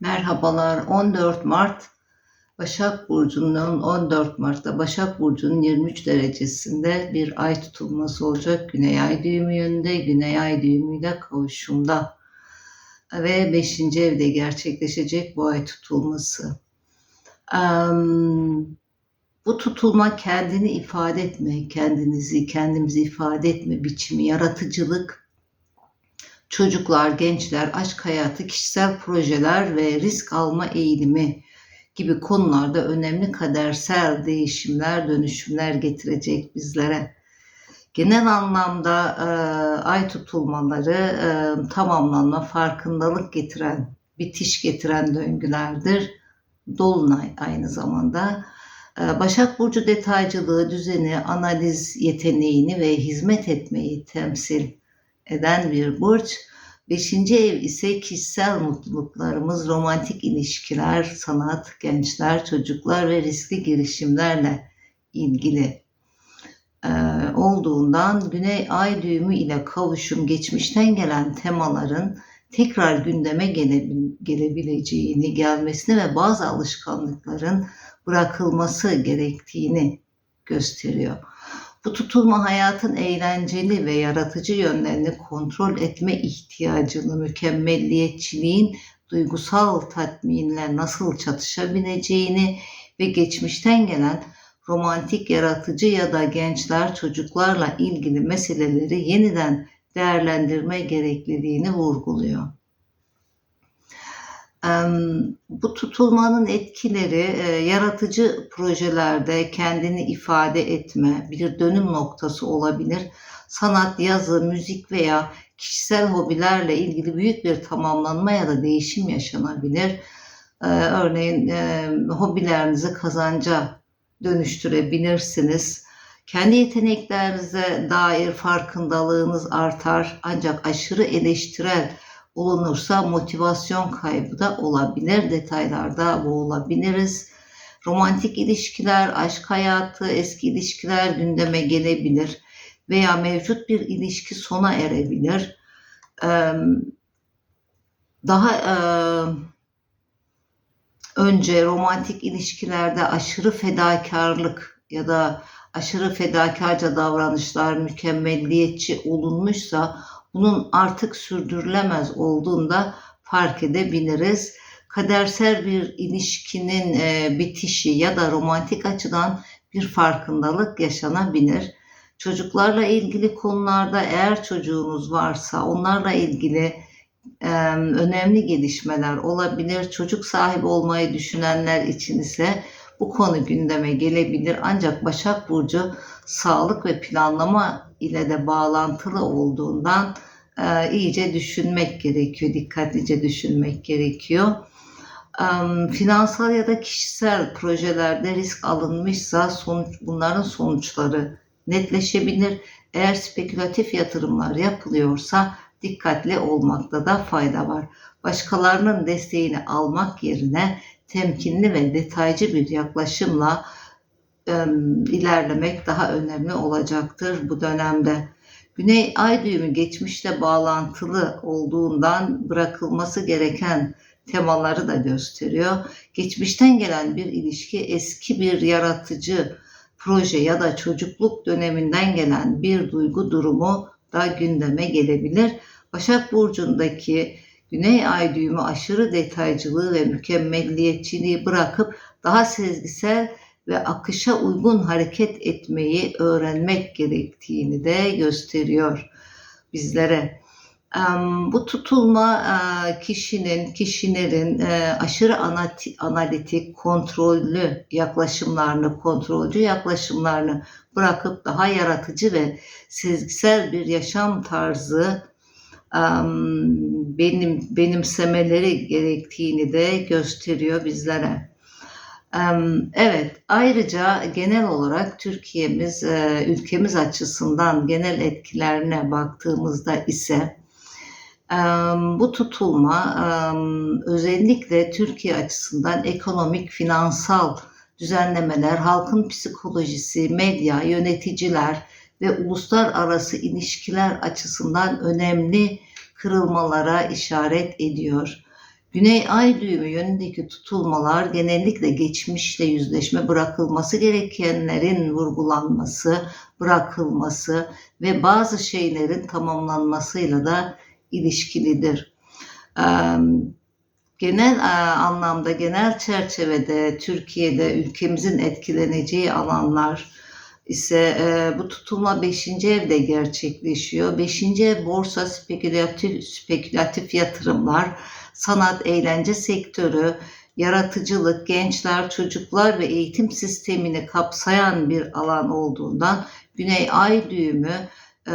Merhabalar. 14 Mart Başak Burcu'nun 14 Mart'ta Başak Burcu'nun 23 derecesinde bir ay tutulması olacak. Güney ay düğümü yönünde, Güney ay düğümüyle kavuşumda ve 5. evde gerçekleşecek bu ay tutulması. Em, bu tutulma kendini ifade etme, kendinizi, kendimizi ifade etme biçimi, yaratıcılık, çocuklar, gençler, aşk hayatı, kişisel projeler ve risk alma eğilimi gibi konularda önemli kadersel değişimler, dönüşümler getirecek bizlere. Genel anlamda e, ay tutulmaları e, tamamlanma, farkındalık getiren, bitiş getiren döngülerdir. Dolunay aynı zamanda. E, Başak Burcu detaycılığı, düzeni, analiz yeteneğini ve hizmet etmeyi temsil eden bir burç. Beşinci ev ise kişisel mutluluklarımız, romantik ilişkiler, sanat, gençler, çocuklar ve riskli girişimlerle ilgili e, olduğundan Güney Ay düğümü ile kavuşum geçmişten gelen temaların tekrar gündeme gelebil- gelebileceğini, gelmesini ve bazı alışkanlıkların bırakılması gerektiğini gösteriyor. Bu tutulma hayatın eğlenceli ve yaratıcı yönlerini kontrol etme ihtiyacını, mükemmelliyetçiliğin duygusal tatminle nasıl çatışabileceğini ve geçmişten gelen romantik, yaratıcı ya da gençler, çocuklarla ilgili meseleleri yeniden değerlendirme gerekliliğini vurguluyor. Bu tutulmanın etkileri e, yaratıcı projelerde kendini ifade etme, bir dönüm noktası olabilir. Sanat, yazı, müzik veya kişisel hobilerle ilgili büyük bir tamamlanma ya da değişim yaşanabilir. Ee, Örneğin e, hobilerinizi kazanca dönüştürebilirsiniz. Kendi yeteneklerinize dair farkındalığınız artar ancak aşırı eleştirel olunursa motivasyon kaybı da olabilir. Detaylarda boğulabiliriz. Romantik ilişkiler, aşk hayatı, eski ilişkiler gündeme gelebilir veya mevcut bir ilişki sona erebilir. Daha önce romantik ilişkilerde aşırı fedakarlık ya da aşırı fedakarca davranışlar, mükemmelliyetçi olunmuşsa bunun artık sürdürülemez olduğunda fark edebiliriz. Kadersel bir ilişkinin e, bitişi ya da romantik açıdan bir farkındalık yaşanabilir. Çocuklarla ilgili konularda eğer çocuğunuz varsa onlarla ilgili e, önemli gelişmeler olabilir. Çocuk sahibi olmayı düşünenler için ise bu konu gündeme gelebilir. Ancak Başak Burcu sağlık ve planlama ile de bağlantılı olduğundan e, iyice düşünmek gerekiyor, dikkatlice düşünmek gerekiyor. E, finansal ya da kişisel projelerde risk alınmışsa sonuç, bunların sonuçları netleşebilir. Eğer spekülatif yatırımlar yapılıyorsa dikkatli olmakta da fayda var. Başkalarının desteğini almak yerine temkinli ve detaycı bir yaklaşımla ilerlemek daha önemli olacaktır bu dönemde. Güney ay düğümü geçmişle bağlantılı olduğundan bırakılması gereken temaları da gösteriyor. Geçmişten gelen bir ilişki eski bir yaratıcı proje ya da çocukluk döneminden gelen bir duygu durumu da gündeme gelebilir. Başak Burcu'ndaki Güney Ay düğümü aşırı detaycılığı ve mükemmelliyetçiliği bırakıp daha sezgisel ve akışa uygun hareket etmeyi öğrenmek gerektiğini de gösteriyor bizlere. Bu tutulma kişinin, kişilerin aşırı analitik, kontrollü yaklaşımlarını, kontrolcü yaklaşımlarını bırakıp daha yaratıcı ve sezgisel bir yaşam tarzı benim benimsemeleri gerektiğini de gösteriyor bizlere. Evet, ayrıca genel olarak Türkiye'miz, ülkemiz açısından genel etkilerine baktığımızda ise bu tutulma özellikle Türkiye açısından ekonomik, finansal düzenlemeler, halkın psikolojisi, medya, yöneticiler ve uluslararası ilişkiler açısından önemli kırılmalara işaret ediyor. Güney ay düğümü yönündeki tutulmalar genellikle geçmişle yüzleşme bırakılması gerekenlerin vurgulanması, bırakılması ve bazı şeylerin tamamlanmasıyla da ilişkilidir. Genel anlamda, genel çerçevede Türkiye'de ülkemizin etkileneceği alanlar ise eee, bu tutulma 5. evde gerçekleşiyor. 5. ev borsa, spekülatif, spekülatif yatırımlar, sanat, eğlence sektörü, yaratıcılık, gençler, çocuklar ve eğitim sistemini kapsayan bir alan olduğundan Güney Ay düğümü eee,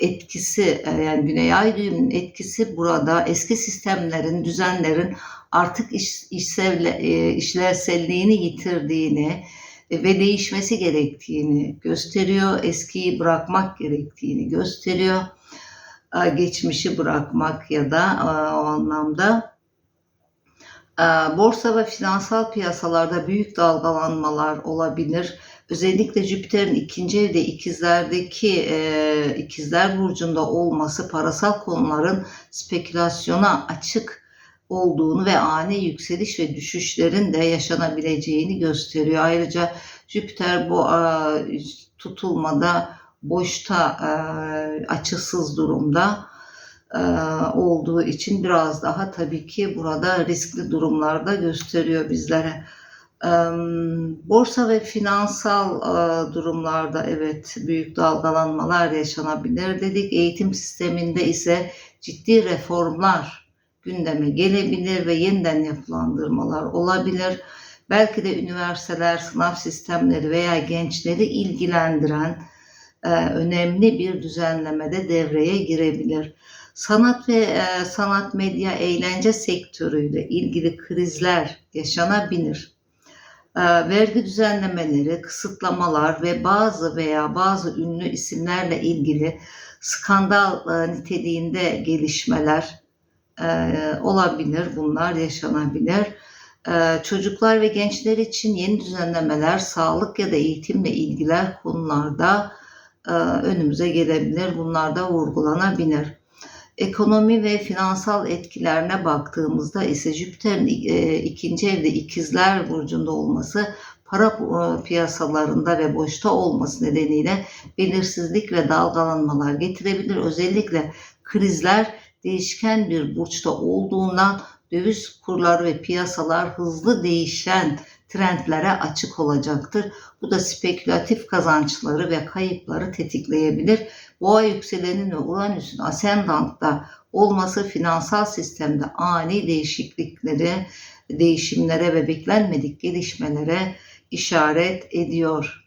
etkisi e, yani Güney Ay düğümünün etkisi burada eski sistemlerin, düzenlerin artık iş, işsevle, e, işlevselliğini yitirdiğini e, ve değişmesi gerektiğini gösteriyor. Eskiyi bırakmak gerektiğini gösteriyor. E, Geçmişi bırakmak ya da e, o anlamda e, borsa ve finansal piyasalarda büyük dalgalanmalar olabilir. Özellikle Jüpiter'in ikinci evde ikizlerdeki e, ikizler burcunda olması parasal konuların spekülasyona açık olduğunu ve ani yükseliş ve düşüşlerin de yaşanabileceğini gösteriyor. Ayrıca Jüpiter bu e, tutulmada boşta e, açısız durumda e, olduğu için biraz daha tabii ki burada riskli durumlarda gösteriyor bizlere. Borsa ve finansal durumlarda evet büyük dalgalanmalar yaşanabilir dedik. Eğitim sisteminde ise ciddi reformlar gündeme gelebilir ve yeniden yapılandırmalar olabilir. Belki de üniversiteler, sınav sistemleri veya gençleri ilgilendiren e, önemli bir düzenlemede devreye girebilir. Sanat ve e, sanat, medya, eğlence sektörüyle ilgili krizler yaşanabilir. E, vergi düzenlemeleri, kısıtlamalar ve bazı veya bazı ünlü isimlerle ilgili skandal e, niteliğinde gelişmeler e, olabilir. Bunlar yaşanabilir. E, çocuklar ve gençler için yeni düzenlemeler, sağlık ya da eğitimle ilgiler konularda e, önümüze gelebilir. Bunlar da vurgulanabilir. Ekonomi ve finansal etkilerine baktığımızda ise Jüpiter'in e, ikinci evde ikizler burcunda olması para piyasalarında ve boşta olması nedeniyle belirsizlik ve dalgalanmalar getirebilir. Özellikle krizler değişken bir burçta olduğundan döviz kurları ve piyasalar hızlı değişen trendlere açık olacaktır. Bu da spekülatif kazançları ve kayıpları tetikleyebilir. Boğa yükselenin ve Uranüs'ün asendantta olması finansal sistemde ani değişiklikleri, değişimlere ve beklenmedik gelişmelere işaret ediyor.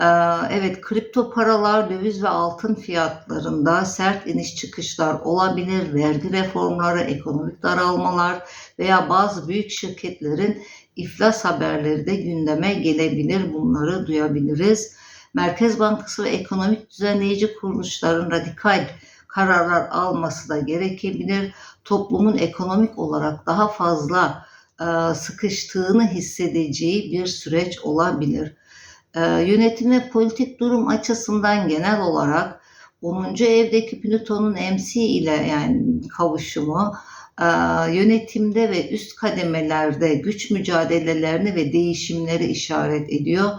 Ee, Evet, kripto paralar, döviz ve altın fiyatlarında sert iniş çıkışlar olabilir. Vergi reformları, ekonomik daralmalar veya bazı büyük şirketlerin iflas haberleri de gündeme gelebilir. Bunları duyabiliriz. Merkez Bankası ve ekonomik düzenleyici kuruluşların radikal kararlar alması da gerekebilir. Toplumun ekonomik olarak daha fazla e, sıkıştığını hissedeceği bir süreç olabilir. E, yönetim ve politik durum açısından genel olarak 10. evdeki Plüton'un MC ile yani kavuşumu e, yönetimde ve üst kademelerde güç mücadelelerini ve değişimleri işaret ediyor.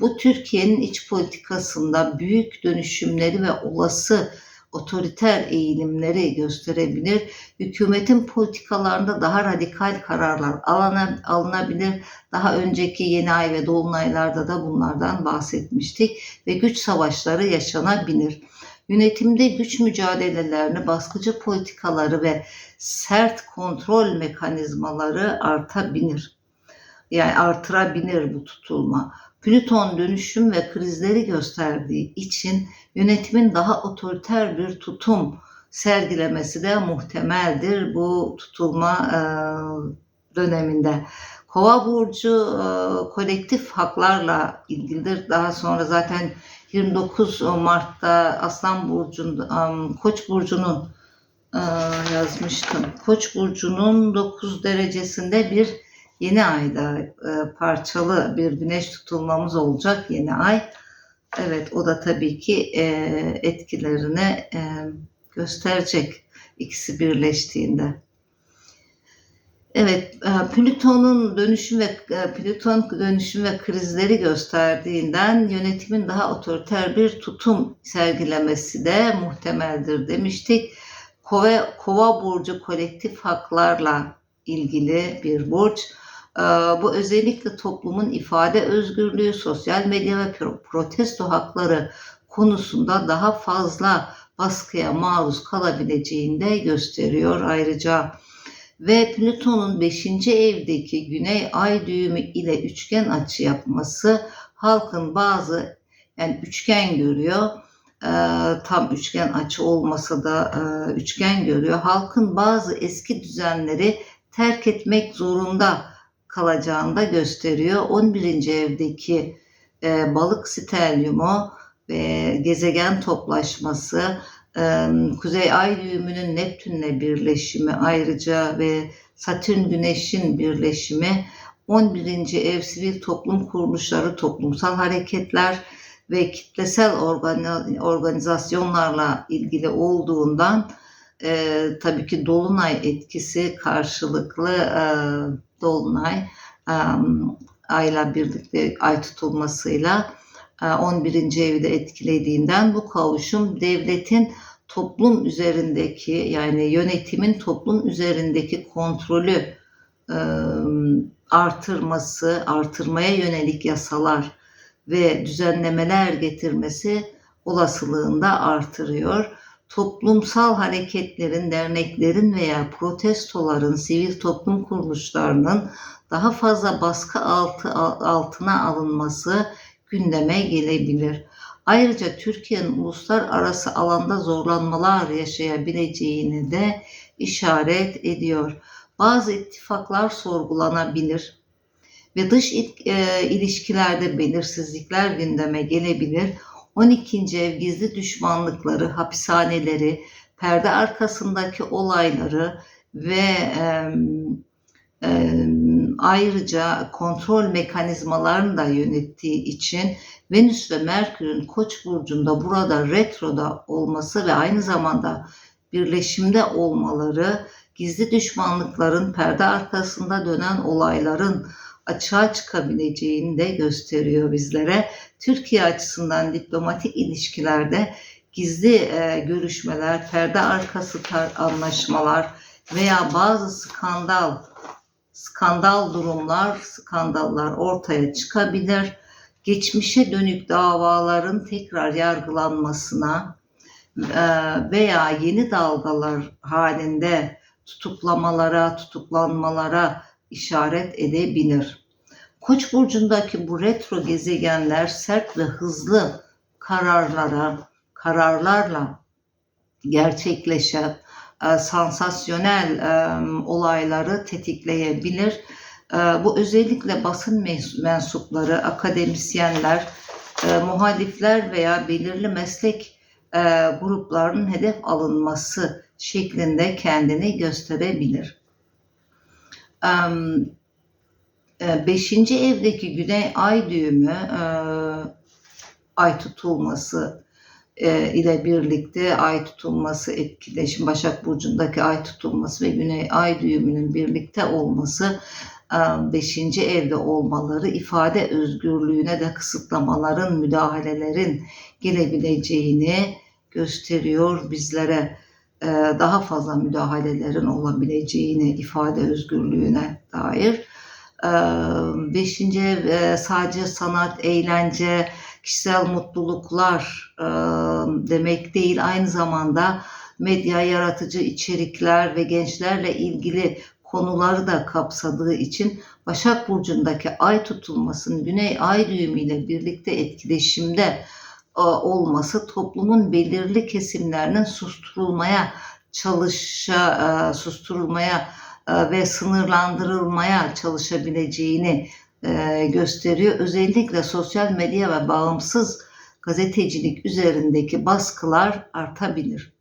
Bu Türkiye'nin iç politikasında büyük dönüşümleri ve olası otoriter eğilimleri gösterebilir. Hükümetin politikalarında daha radikal kararlar alınabilir. Daha önceki yeni ay ve dolunaylarda da bunlardan bahsetmiştik ve güç savaşları yaşanabilir. Yönetimde güç mücadelelerini, baskıcı politikaları ve sert kontrol mekanizmaları artabilir. Yani artırabilir bu tutulma. Plüton dönüşüm ve krizleri gösterdiği için yönetimin daha otoriter bir tutum sergilemesi de muhtemeldir bu tutulma e, döneminde. Kova burcu e, kolektif haklarla ilgilidir. Daha sonra zaten 29 Mart'ta Aslan burcunda Koç burcunun e, yazmıştım. Koç burcunun 9 derecesinde bir yeni ayda e, parçalı bir güneş tutulmamız olacak yeni ay. Evet o da tabii ki e, etkilerini e, gösterecek ikisi birleştiğinde. Evet, e, Plüton'un dönüşüm ve e, Plüton dönüşüm ve krizleri gösterdiğinden yönetimin daha otoriter bir tutum sergilemesi de muhtemeldir demiştik. Kova, Kova burcu kolektif haklarla ilgili bir burç. E, Bu özellikle toplumun ifade özgürlüğü, sosyal medya ve pro- protesto hakları konusunda daha fazla baskıya maruz kalabileceğini de gösteriyor. Ayrıca ve Plüton'un 5. evdeki Güney Ay düğümü ile üçgen açı yapması halkın bazı yani üçgen görüyor. Ee, tam üçgen açı olmasa da e, üçgen görüyor. Halkın bazı eski düzenleri terk etmek zorunda kalacağını da gösteriyor. 11. evdeki e, balık stelyumu ve gezegen toplaşması ee, Kuzey Ay düğümünün Neptünle birleşimi ayrıca ve Satürn Güneş'in birleşimi 11. ev sivil toplum kuruluşları, toplumsal hareketler ve kitlesel organi- organizasyonlarla ilgili olduğundan e, tabii ki dolunay etkisi karşılıklı e, dolunay ayla birlikte ay tutulmasıyla e, 11. evi de etkilediğinden bu kavuşum devletin toplum üzerindeki yani yönetimin toplum üzerindeki kontrolü artırması, artırmaya yönelik yasalar ve düzenlemeler getirmesi olasılığını da artırıyor. Toplumsal hareketlerin, derneklerin veya protestoların, sivil toplum kuruluşlarının daha fazla baskı altı, altına alınması gündeme gelebilir. Ayrıca Türkiye'nin uluslararası alanda zorlanmalar yaşayabileceğini de işaret ediyor. Bazı ittifaklar sorgulanabilir ve dış e, ilişkilerde belirsizlikler gündeme gelebilir. 12. ev gizli düşmanlıkları, hapishaneleri, perde arkasındaki olayları ve e, e, ayrıca kontrol mekanizmalarını da yönettiği için Venüs ve Merkür'ün Koç burcunda burada retroda olması ve aynı zamanda birleşimde olmaları gizli düşmanlıkların perde arkasında dönen olayların açığa çıkabileceğini de gösteriyor bizlere. Türkiye açısından diplomatik ilişkilerde gizli e, görüşmeler, perde arkası tar- anlaşmalar veya bazı skandal skandal durumlar, skandallar ortaya çıkabilir. Geçmişe dönük davaların tekrar yargılanmasına e, veya yeni dalgalar halinde tutuklamalara, tutuklanmalara işaret edebilir. Koç burcundaki bu retro gezegenler sert ve hızlı kararlara, kararlarla gerçekleşen e, sansasyonel e, olayları tetikleyebilir. E, bu özellikle basın mens- mensupları, akademisyenler, e, muhalifler veya belirli meslek e, gruplarının hedef alınması şeklinde kendini gösterebilir. E, Beşinci evdeki Güney Ay düğümü, e, ay tutulması e, ile birlikte ay tutulması etkileşim Başak Burcu'ndaki ay tutulması ve Güney Ay düğümünün birlikte olması 5. evde olmaları ifade özgürlüğüne de kısıtlamaların, müdahalelerin gelebileceğini gösteriyor bizlere. E, Daha fazla müdahalelerin olabileceğini ifade özgürlüğüne dair. E, Beşinci e, sadece sanat, eğlence, kişisel mutluluklar demek değil. Aynı zamanda medya, yaratıcı içerikler ve gençlerle ilgili konuları da kapsadığı için Başak Burcu'ndaki ay tutulmasının Güney Ay düğümü ile birlikte etkileşimde olması toplumun belirli kesimlerinin susturulmaya çalışa, susturulmaya ve sınırlandırılmaya çalışabileceğini e, gösteriyor. Özellikle sosyal medya ve bağımsız gazetecilik üzerindeki baskılar artabilir.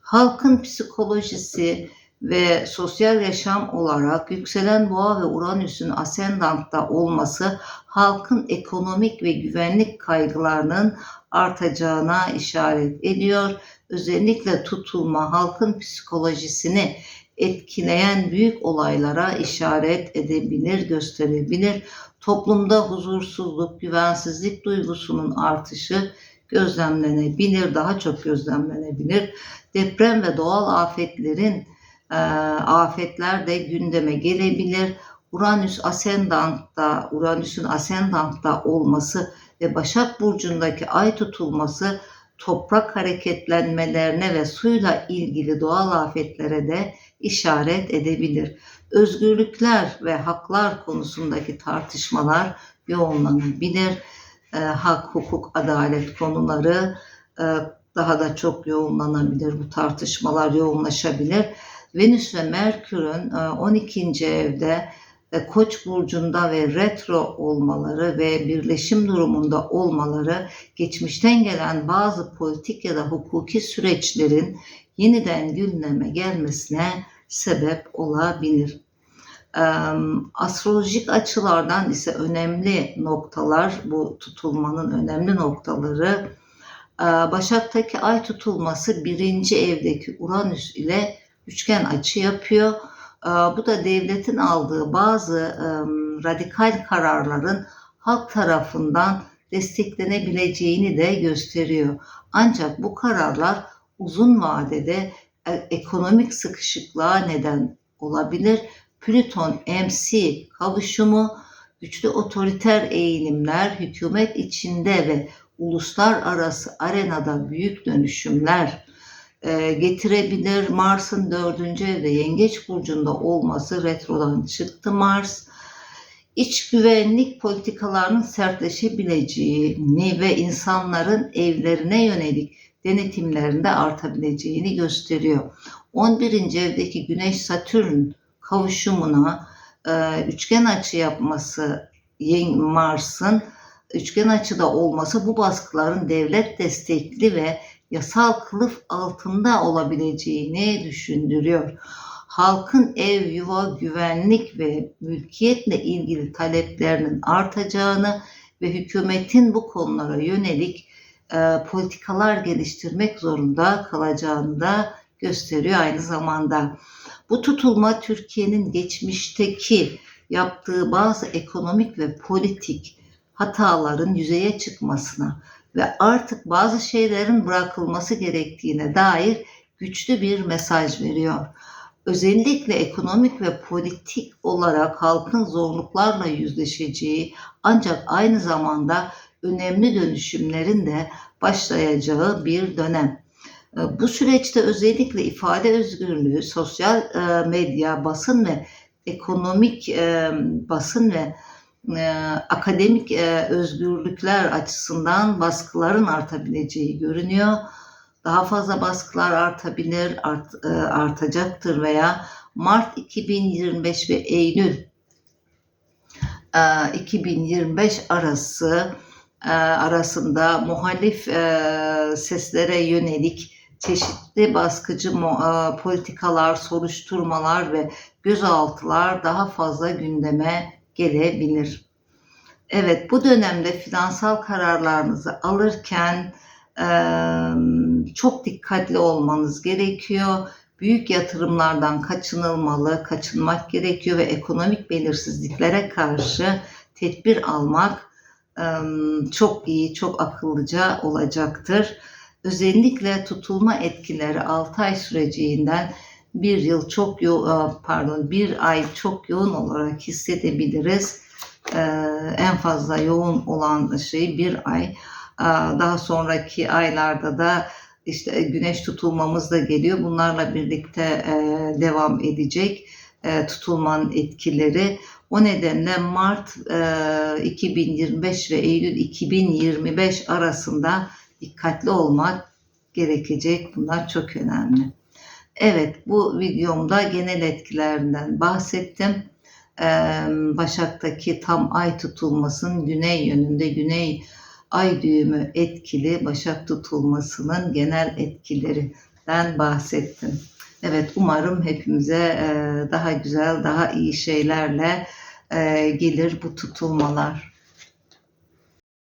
Halkın psikolojisi ve sosyal yaşam olarak yükselen boğa ve Uranüs'ün asendantta olması halkın ekonomik ve güvenlik kaygılarının artacağına işaret ediyor. Özellikle tutulma halkın psikolojisini etkileyen büyük olaylara işaret edebilir, gösterebilir. Toplumda huzursuzluk, güvensizlik duygusunun artışı gözlemlenebilir, daha çok gözlemlenebilir. Deprem ve doğal afetlerin e, afetler de gündeme gelebilir. Uranüs Ascendant'ta, Uranüs'ün Ascendant'ta olması ve Başak Burcu'ndaki ay tutulması toprak hareketlenmelerine ve suyla ilgili doğal afetlere de işaret edebilir. Özgürlükler ve haklar konusundaki tartışmalar yoğunlanabilir. E, hak, hukuk, adalet konuları e, daha da çok yoğunlanabilir. Bu tartışmalar yoğunlaşabilir. Venüs ve Merkür'ün e, 12. evde e, Koç burcunda ve retro olmaları ve birleşim durumunda olmaları geçmişten gelen bazı politik ya da hukuki süreçlerin yeniden gündeme gelmesine sebep olabilir. E, astrolojik açılardan ise önemli noktalar, bu tutulmanın önemli noktaları e, Başak'taki ay tutulması birinci evdeki Uranüs ile üçgen açı yapıyor. E, bu da devletin aldığı bazı radikal kararların halk tarafından desteklenebileceğini de gösteriyor. Ancak bu kararlar uzun vadede e, ekonomik sıkışıklığa neden olabilir. Plüton MC kavuşumu güçlü otoriter eğilimler hükümet içinde ve uluslararası arenada büyük dönüşümler e, getirebilir. Mars'ın dördüncü evde Yengeç burcunda olması retrodan çıktı Mars. İç güvenlik politikalarının sertleşebileceğini ve insanların evlerine yönelik denetimlerinde artabileceğini gösteriyor. 11. evdeki Güneş Satürn kavuşumuna e, üçgen açı yapması Mars'ın üçgen açıda olması bu baskıların devlet destekli ve yasal kılıf altında olabileceğini düşündürüyor. Halkın ev, yuva, güvenlik ve mülkiyetle ilgili taleplerinin artacağını ve hükümetin bu konulara yönelik e, politikalar geliştirmek zorunda kalacağını da gösteriyor aynı zamanda. Bu tutulma Türkiye'nin geçmişteki yaptığı bazı ekonomik ve politik hataların yüzeye çıkmasına ve artık bazı şeylerin bırakılması gerektiğine dair güçlü bir mesaj veriyor. Özellikle ekonomik ve politik olarak halkın zorluklarla yüzleşeceği ancak aynı zamanda önemli dönüşümlerin de başlayacağı bir dönem. Bu süreçte özellikle ifade özgürlüğü, sosyal e, medya, basın ve ekonomik e, basın ve akademik e, özgürlükler açısından baskıların artabileceği görünüyor. Daha fazla baskılar artabilir, art, e, artacaktır veya Mart 2025 ve Eylül e, 2025 arası e, arasında muhalif seslere yönelik çeşitli baskıcı politikalar, soruşturmalar ve gözaltılar daha fazla gündeme gelebilir. Evet bu dönemde finansal kararlarınızı alırken çok dikkatli olmanız gerekiyor. Büyük yatırımlardan kaçınılmalı, kaçınmak gerekiyor ve ekonomik belirsizliklere karşı tedbir almak çok iyi, çok akıllıca olacaktır. Özellikle tutulma etkileri 6 ay sürecinden bir yıl çok yo pardon bir ay çok yoğun olarak hissedebiliriz. En fazla yoğun olan şey bir ay. Daha sonraki aylarda da işte güneş tutulmamız da geliyor. Bunlarla birlikte devam edecek tutulmanın etkileri. O nedenle Mart 2025 ve Eylül 2025 arasında dikkatli olmak gerekecek. Bunlar çok önemli. Evet bu videomda genel etkilerinden bahsettim. Başak'taki tam ay tutulmasının güney yönünde güney ay düğümü etkili Başak tutulmasının genel etkilerinden bahsettim. Evet umarım hepimize daha güzel, daha iyi şeylerle gelir bu tutulmalar.